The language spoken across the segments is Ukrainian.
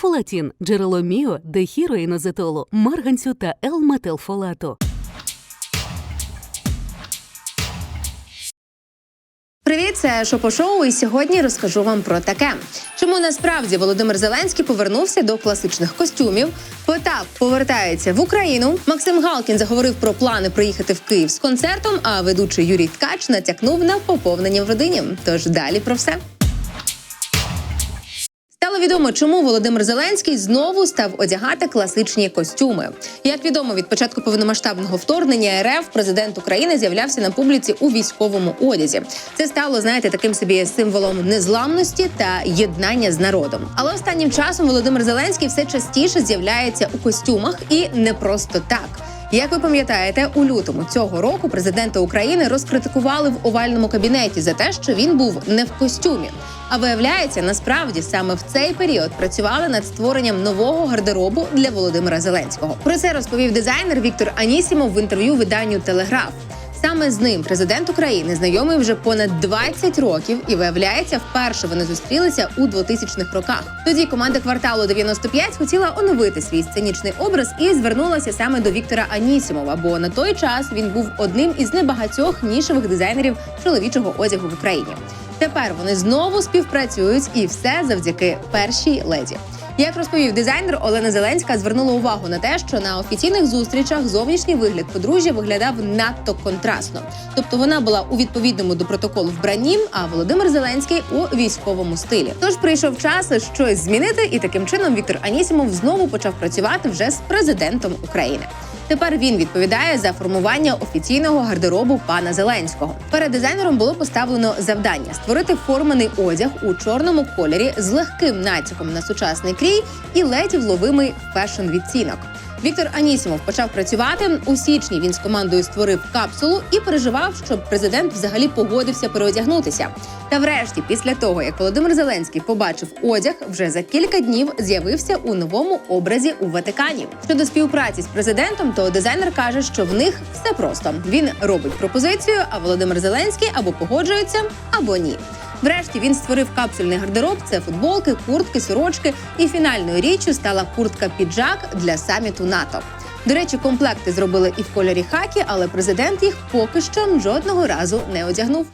Фолатін – джерело міо, дехіроїнозетолу, марганцю та Л-метилфолату. Привіт, це Шопо Шоу, і сьогодні розкажу вам про таке. Чому насправді Володимир Зеленський повернувся до класичних костюмів? Потап повертається в Україну. Максим Галкін заговорив про плани приїхати в Київ з концертом. А ведучий Юрій Ткач натякнув на поповнення в родині. Тож далі про все. Стало відомо, чому Володимир Зеленський знову став одягати класичні костюми. Як відомо, від початку повномасштабного вторгнення РФ президент України з'являвся на публіці у військовому одязі. Це стало, знаєте, таким собі символом незламності та єднання з народом. Але останнім часом Володимир Зеленський все частіше з'являється у костюмах і не просто так. Як ви пам'ятаєте, у лютому цього року президента України розкритикували в овальному кабінеті за те, що він був не в костюмі. А виявляється, насправді саме в цей період працювали над створенням нового гардеробу для Володимира Зеленського. Про це розповів дизайнер Віктор Анісімов в інтерв'ю виданню Телеграф. Саме з ним президент України знайомий вже понад 20 років, і виявляється, вперше вони зустрілися у 2000-х роках. Тоді команда кварталу 95 хотіла оновити свій сценічний образ і звернулася саме до Віктора Анісімова. Бо на той час він був одним із небагатьох нішевих дизайнерів чоловічого одягу в Україні. Тепер вони знову співпрацюють, і все завдяки першій леді. Як розповів дизайнер, Олена Зеленська звернула увагу на те, що на офіційних зустрічах зовнішній вигляд подружжя виглядав надто контрастно. Тобто вона була у відповідному до протоколу вбранні, а Володимир Зеленський у військовому стилі. Тож прийшов час щось змінити, і таким чином Віктор Анісімов знову почав працювати вже з президентом України. Тепер він відповідає за формування офіційного гардеробу пана Зеленського. Перед дизайнером було поставлено завдання створити форманий одяг у чорному кольорі з легким натяком на сучасний крій і ледь вловимий фешн відцінок. Віктор Анісімов почав працювати у січні. Він з командою створив капсулу і переживав, щоб президент взагалі погодився переодягнутися. Та врешті, після того як Володимир Зеленський побачив одяг, вже за кілька днів з'явився у новому образі у Ватикані. Щодо співпраці з президентом, то дизайнер каже, що в них все просто. Він робить пропозицію, а Володимир Зеленський або погоджується, або ні. Врешті він створив капсульний гардероб. Це футболки, куртки, сорочки. І фінальною річчю стала куртка піджак для саміту НАТО. До речі, комплекти зробили і в кольорі хакі, але президент їх поки що жодного разу не одягнув.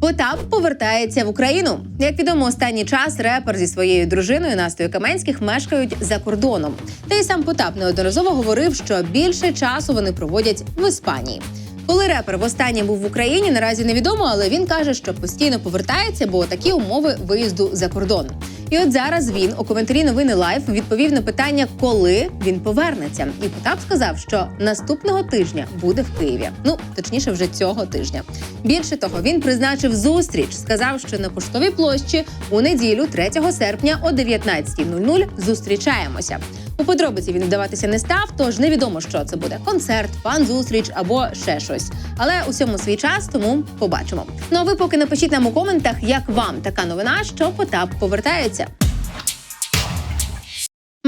Потап повертається в Україну. Як відомо, останній час репер зі своєю дружиною Настою Каменських мешкають за кордоном. Та й сам Потап неодноразово говорив, що більше часу вони проводять в Іспанії. Коли репер востаннє був в Україні, наразі невідомо, але він каже, що постійно повертається, бо такі умови виїзду за кордон. І от зараз він у коментарі новини Лайф відповів на питання, коли він повернеться. І Потап сказав, що наступного тижня буде в Києві. Ну точніше, вже цього тижня. Більше того, він призначив зустріч. Сказав, що на поштовій площі у неділю, 3 серпня о 19.00 зустрічаємося. У подробиці він вдаватися не став, тож невідомо, що це буде: концерт, фан-зустріч або ще щось. Але усьому свій час, тому побачимо. Ну а ви поки напишіть нам у коментах, як вам така новина, що Потап повертається.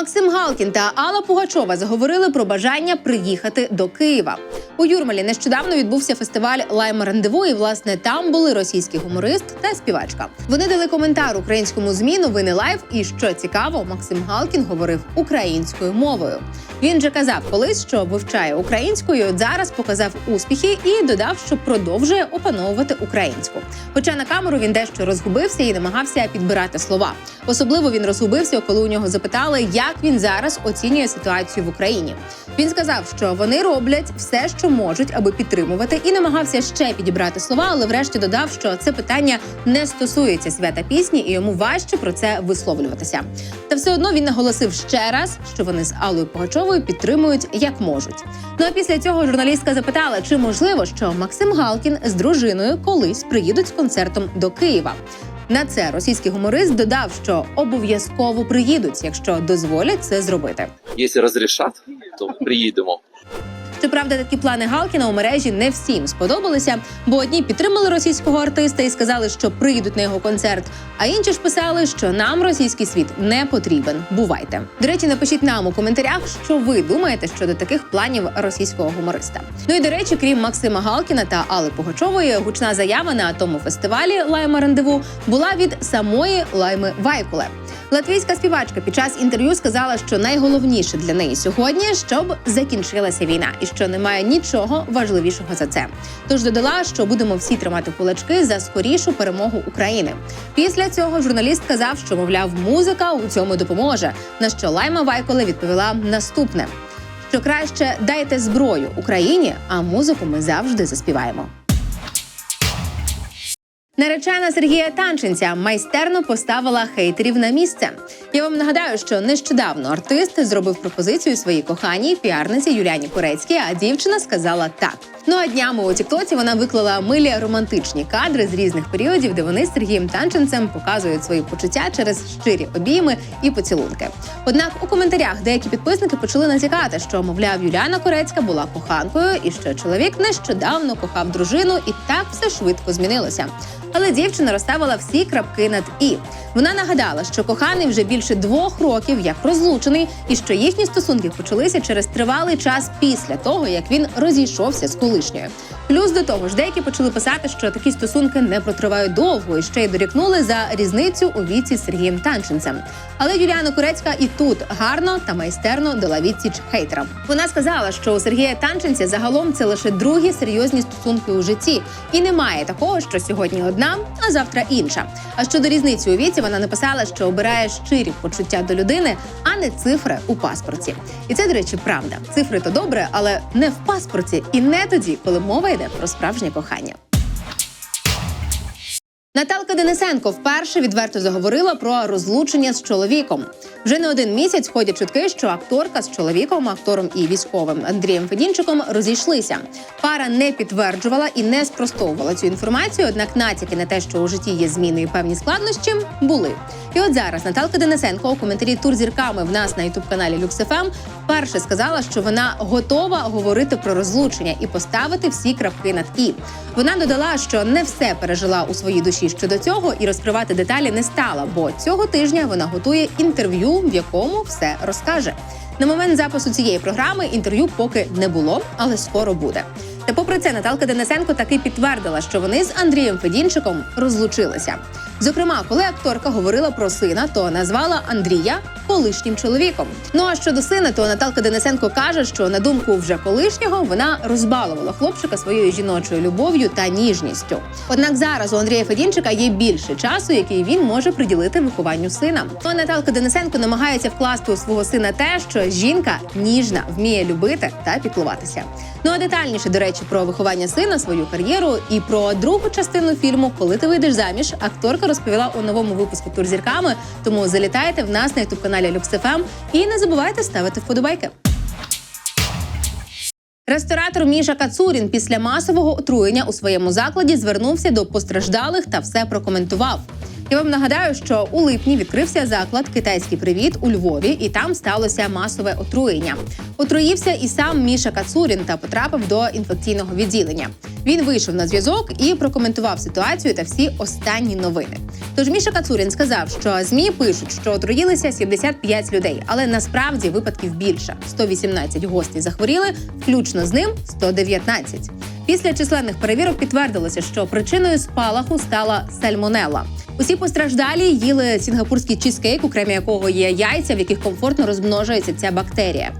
Максим Галкін та Алла Пугачова заговорили про бажання приїхати до Києва. У Юрмалі нещодавно відбувся фестиваль Лайма Рандеву, і власне там були російський гуморист та співачка. Вони дали коментар українському змі новини Лайв. І що цікаво, Максим Галкін говорив українською мовою. Він же казав колись, що вивчає от зараз показав успіхи і додав, що продовжує опановувати українську. Хоча на камеру він дещо розгубився і намагався підбирати слова. Особливо він розгубився, коли у нього запитали, як він зараз оцінює ситуацію в Україні. Він сказав, що вони роблять все, що можуть, аби підтримувати, і намагався ще підібрати слова, але врешті додав, що це питання не стосується свята пісні, і йому важче про це висловлюватися. Та все одно він наголосив ще раз, що вони з Аллою Пугачовою підтримують як можуть. Ну а після цього журналістка запитала, чи можливо, що Максим Галкін з дружиною колись приїдуть з концертом до Києва. На це російський гуморист додав, що обов'язково приїдуть, якщо дозволять це зробити. Якщо розрішать, то приїдемо. Щоправда, такі плани Галкіна у мережі не всім сподобалися, бо одні підтримали російського артиста і сказали, що приїдуть на його концерт. А інші ж писали, що нам російський світ не потрібен. Бувайте. До речі, напишіть нам у коментарях, що ви думаєте щодо таких планів російського гумориста. Ну і до речі, крім Максима Галкіна та Алли Пугачової, гучна заява на тому фестивалі Лайма Рандеву була від самої Лайми Вайкуле. Латвійська співачка під час інтерв'ю сказала, що найголовніше для неї сьогодні, щоб закінчилася війна, і що немає нічого важливішого за це. Тож додала, що будемо всі тримати кулачки за скорішу перемогу України. Після цього журналіст казав, що мовляв, музика у цьому допоможе. На що Лайма Вайколе відповіла наступне: що краще дайте зброю Україні, а музику ми завжди заспіваємо. Наречена Сергія Танченця майстерно поставила хейтерів на місце. Я вам нагадаю, що нещодавно артист зробив пропозицію своїй коханій піарниці Юліані Корецькій, а дівчина сказала так. Ну а днями у Тіктоці вона виклала милі романтичні кадри з різних періодів, де вони з Сергієм Танченцем показують свої почуття через щирі обійми і поцілунки. Однак у коментарях деякі підписники почали натякати, що мовляв Юліана Корецька була коханкою, і що чоловік нещодавно кохав дружину, і так все швидко змінилося. Але дівчина розставила всі крапки над і. Вона нагадала, що коханий вже більше двох років як розлучений, і що їхні стосунки почалися через тривалий час після того, як він розійшовся з колишньою. Плюс до того ж, деякі почали писати, що такі стосунки не протривають довго, і ще й дорікнули за різницю у віці з Сергієм Танченцем. Але Юліана Корецька і тут гарно та майстерно дала відсіч хейтерам. Вона сказала, що у Сергія Танченця загалом це лише другі серйозні стосунки у житті, і немає такого, що сьогодні одна, а завтра інша. А щодо різниці у віці, вона написала, що обирає щирі почуття до людини, а не цифри у паспорті. І це, до речі, правда. Цифри то добре, але не в паспорті, і не тоді, коли мова йде про справжнє кохання. Наталка Денисенко вперше відверто заговорила про розлучення з чоловіком. Вже не один місяць ходять чутки, що акторка з чоловіком, актором і військовим Андрієм Федінчиком розійшлися. Пара не підтверджувала і не спростовувала цю інформацію. Однак натяки на те, що у житті є зміни і певні складнощі, були. І от зараз Наталка Денисенко у коментарі тур зірками в нас на ютуб каналі LuxFM вперше сказала, що вона готова говорити про розлучення і поставити всі крапки над і. Вона додала, що не все пережила у своїй душі щодо цього і розкривати деталі не стала, бо цього тижня вона готує інтерв'ю, в якому все розкаже. На момент запису цієї програми інтерв'ю поки не було, але скоро буде. Та попри це, Наталка Денисенко таки підтвердила, що вони з Андрієм Федінчиком розлучилися. Зокрема, коли акторка говорила про сина, то назвала Андрія колишнім чоловіком. Ну а щодо сина, то Наталка Денисенко каже, що на думку вже колишнього вона розбалувала хлопчика своєю жіночою любов'ю та ніжністю. Однак зараз у Андрія Федінчика є більше часу, який він може приділити вихованню сина. То Наталка Денисенко намагається вкласти у свого сина те, що жінка ніжна, вміє любити та піклуватися. Ну а детальніше, до речі, про виховання сина, свою кар'єру і про другу частину фільму Коли ти вийдеш заміж, акторка розповіла у новому випуску тур зірками. Тому залітайте в нас на ютуб каналі LuxFM і не забувайте ставити вподобайки. Ресторатор Міша Кацурін після масового отруєння у своєму закладі звернувся до постраждалих та все прокоментував. Я вам нагадаю, що у липні відкрився заклад Китайський привіт у Львові, і там сталося масове отруєння. Отруївся і сам Міша Кацурін та потрапив до інфекційного відділення. Він вийшов на зв'язок і прокоментував ситуацію та всі останні новини. Тож Міша Кацурін сказав, що змі пишуть, що отруїлися 75 людей, але насправді випадків більше 118 гостей захворіли, включно з ним 119. Після численних перевірок підтвердилося, що причиною спалаху стала сальмонела. Усі постраждалі їли сінгапурський чізкейк, окремі якого є яйця, в яких комфортно розмножується ця бактерія.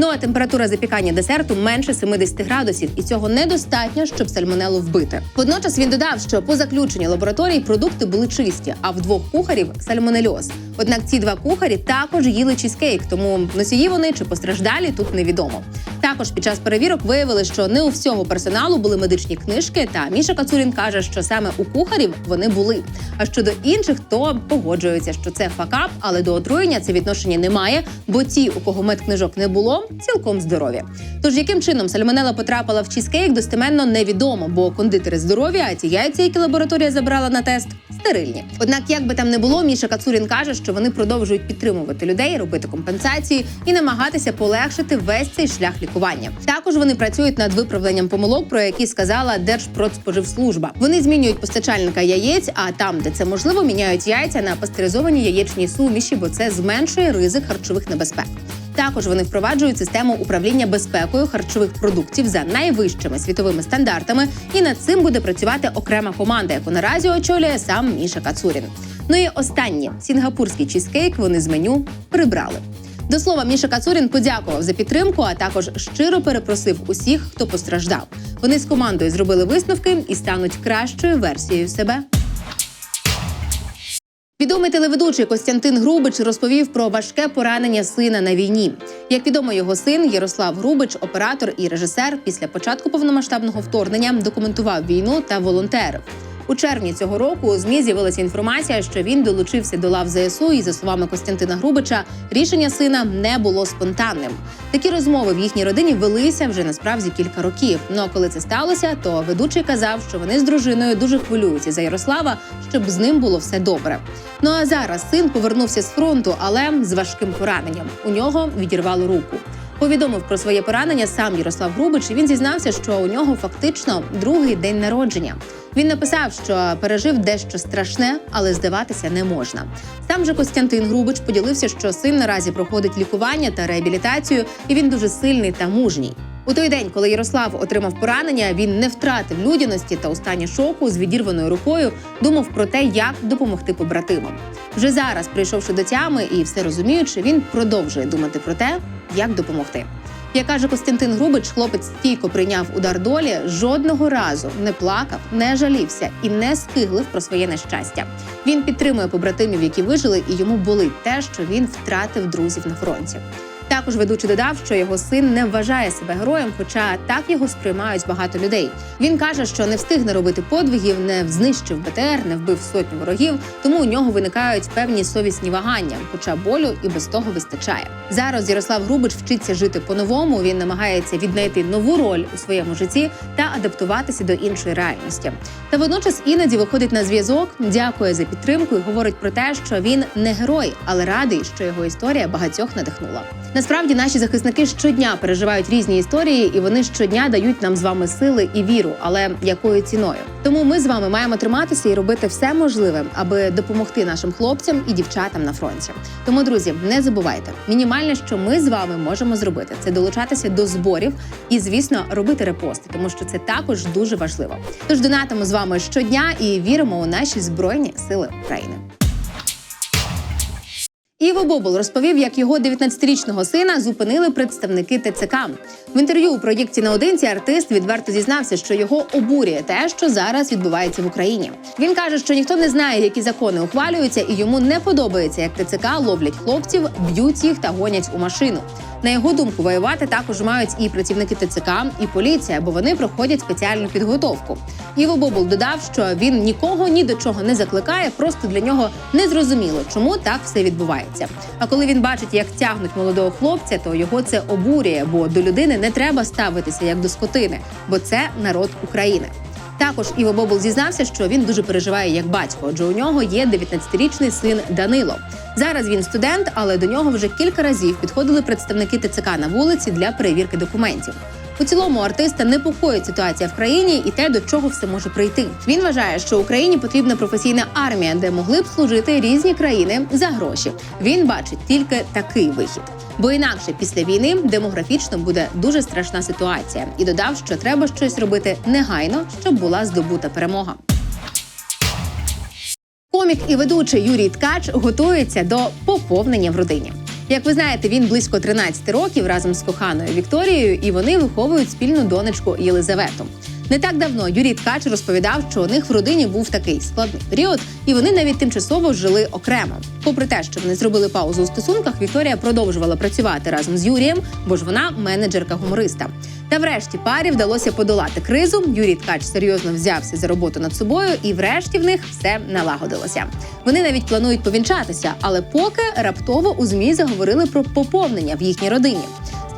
Ну а температура запікання десерту менше 70 градусів, і цього недостатньо, щоб сальмонелу вбити. Водночас він додав, що по заключенню лабораторії продукти були чисті, а в двох кухарів сальмонельоз. Однак ці два кухарі також їли чізкейк, тому носії вони чи постраждалі тут невідомо. Також під час перевірок виявили, що не у всього персоналу були медичні книжки. Та Міша Кацурін каже, що саме у кухарів вони були. А щодо інших, то погоджуються, що це факап, але до отруєння це відношення немає, бо ті, у кого медкнижок не було, цілком здорові. Тож яким чином сальмонела потрапила в чізкейк, достеменно невідомо, бо кондитери здорові, а ті яйця, які лабораторія забрала на тест, стерильні. Однак, як би там не було, Міша Кацурін каже, що вони продовжують підтримувати людей, робити компенсації і намагатися полегшити весь цей шлях лікування. Також вони працюють над виправленням помилок, про які сказала Держпродспоживслужба. Вони змінюють постачальника яєць, а там, де це можливо, міняють яйця на пастеризовані яєчні суміші, бо це зменшує ризик харчових небезпек. Також вони впроваджують систему управління безпекою харчових продуктів за найвищими світовими стандартами, і над цим буде працювати окрема команда, яку наразі очолює сам Міша Кацурін. Ну і останнє сінгапурський чізкейк вони з меню прибрали. До слова, Міша Кацурін подякував за підтримку, а також щиро перепросив усіх, хто постраждав. Вони з командою зробили висновки і стануть кращою версією себе. Відомий телеведучий Костянтин Грубич розповів про важке поранення сина на війні. Як відомо, його син Ярослав Грубич, оператор і режисер, після початку повномасштабного вторгнення документував війну та волонтерив. У червні цього року у змі з'явилася інформація, що він долучився до лав ЗСУ, і за словами Костянтина Грубича, рішення сина не було спонтанним. Такі розмови в їхній родині велися вже насправді кілька років. Ну а коли це сталося, то ведучий казав, що вони з дружиною дуже хвилюються за Ярослава, щоб з ним було все добре. Ну а зараз син повернувся з фронту, але з важким пораненням. У нього відірвало руку. Повідомив про своє поранення сам Ярослав Грубич. і Він зізнався, що у нього фактично другий день народження. Він написав, що пережив дещо страшне, але здаватися не можна. Сам же Костянтин Грубич поділився, що син наразі проходить лікування та реабілітацію, і він дуже сильний та мужній. У той день, коли Ярослав отримав поранення, він не втратив людяності та у стані шоку з відірваною рукою думав про те, як допомогти побратимам. Вже зараз, прийшовши до тями і все розуміючи, він продовжує думати про те, як допомогти. Як каже Костянтин Грубич, хлопець стійко прийняв удар долі, жодного разу не плакав, не жалівся і не скиглив про своє нещастя. Він підтримує побратимів, які вижили, і йому болить те, що він втратив друзів на фронті. Також ведучий додав, що його син не вважає себе героєм, хоча так його сприймають багато людей. Він каже, що не встигне робити подвигів, не знищив БТР, не вбив сотню ворогів, тому у нього виникають певні совісні вагання, хоча болю і без того вистачає. Зараз Ярослав Грубич вчиться жити по-новому. Він намагається віднайти нову роль у своєму житті та адаптуватися до іншої реальності. Та водночас іноді виходить на зв'язок, дякує за підтримку і говорить про те, що він не герой, але радий, що його історія багатьох надихнула. Насправді наші захисники щодня переживають різні історії, і вони щодня дають нам з вами сили і віру, але якою ціною? Тому ми з вами маємо триматися і робити все можливе, аби допомогти нашим хлопцям і дівчатам на фронті. Тому, друзі, не забувайте, мінімальне, що ми з вами можемо зробити, це долучатися до зборів і, звісно, робити репости, тому що це також дуже важливо. Тож донатимо з вами щодня і віримо у наші збройні сили України. Іво Бобул розповів, як його 19-річного сина зупинили представники ТЦК. В інтерв'ю у проєкті наодинці артист відверто зізнався, що його обурює те, що зараз відбувається в Україні. Він каже, що ніхто не знає, які закони ухвалюються, і йому не подобається, як ТЦК ловлять хлопців, б'ють їх та гонять у машину. На його думку, воювати також мають і працівники ТЦК, і поліція, бо вони проходять спеціальну підготовку. Іво Бобул додав, що він нікого ні до чого не закликає, просто для нього не зрозуміло, чому так все відбувається. А коли він бачить, як тягнуть молодого хлопця, то його це обурює, бо до людини не треба ставитися як до скотини, бо це народ України. Також Іво Бобул зізнався, що він дуже переживає як батько, адже у нього є 19-річний син Данило. Зараз він студент, але до нього вже кілька разів підходили представники ТЦК на вулиці для перевірки документів. У цілому артиста непокоїть ситуація в країні і те, до чого все може прийти. Він вважає, що Україні потрібна професійна армія, де могли б служити різні країни за гроші. Він бачить тільки такий вихід. Бо інакше після війни демографічно буде дуже страшна ситуація, і додав, що треба щось робити негайно, щоб була здобута перемога. Комік і ведучий Юрій Ткач готується до поповнення в родині. Як ви знаєте, він близько 13 років разом з коханою Вікторією, і вони виховують спільну донечку Єлизавету. Не так давно Юрій Ткач розповідав, що у них в родині був такий складний період, і вони навіть тимчасово жили окремо. Попри те, що вони зробили паузу у стосунках, Вікторія продовжувала працювати разом з Юрієм, бо ж вона менеджерка гумориста. Та врешті парі вдалося подолати кризу. Юрій Ткач серйозно взявся за роботу над собою, і врешті в них все налагодилося. Вони навіть планують повінчатися, але поки раптово у змі заговорили про поповнення в їхній родині.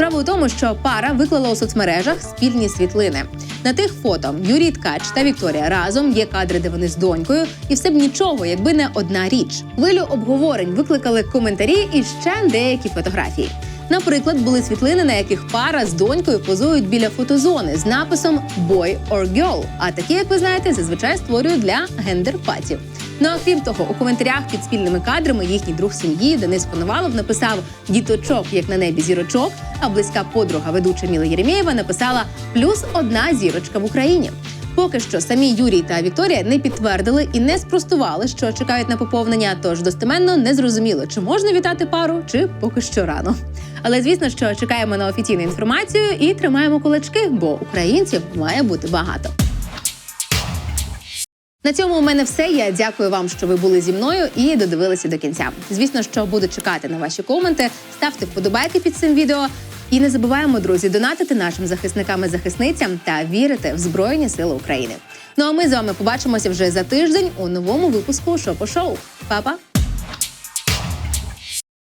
Справа у тому, що пара виклала у соцмережах спільні світлини. На тих фото Юрій Ткач та Вікторія разом є кадри, де вони з донькою, і все б нічого, якби не одна річ. Хвилю обговорень викликали коментарі і ще деякі фотографії. Наприклад, були світлини, на яких пара з донькою позують біля фотозони з написом «Boy or Girl», А такі, як ви знаєте, зазвичай створюють для гендер-патів. Ну а крім того, у коментарях під спільними кадрами їхній друг сім'ї Денис Коновалов написав діточок, як на небі зірочок. А близька подруга ведуча Міла Єремєєва написала плюс одна зірочка в Україні. Поки що самі Юрій та Вікторія не підтвердили і не спростували, що чекають на поповнення. Тож достеменно не зрозуміло, чи можна вітати пару, чи поки що рано. Але звісно, що чекаємо на офіційну інформацію і тримаємо кулачки, бо українців має бути багато. На цьому у мене все. Я дякую вам, що ви були зі мною і додивилися до кінця. Звісно, що буду чекати на ваші коменти. Ставте вподобайки під цим відео. І не забуваємо, друзі, донатити нашим захисникам і захисницям та вірити в Збройні Сили України. Ну а ми з вами побачимося вже за тиждень у новому випуску Шопо Шоу. Па-па!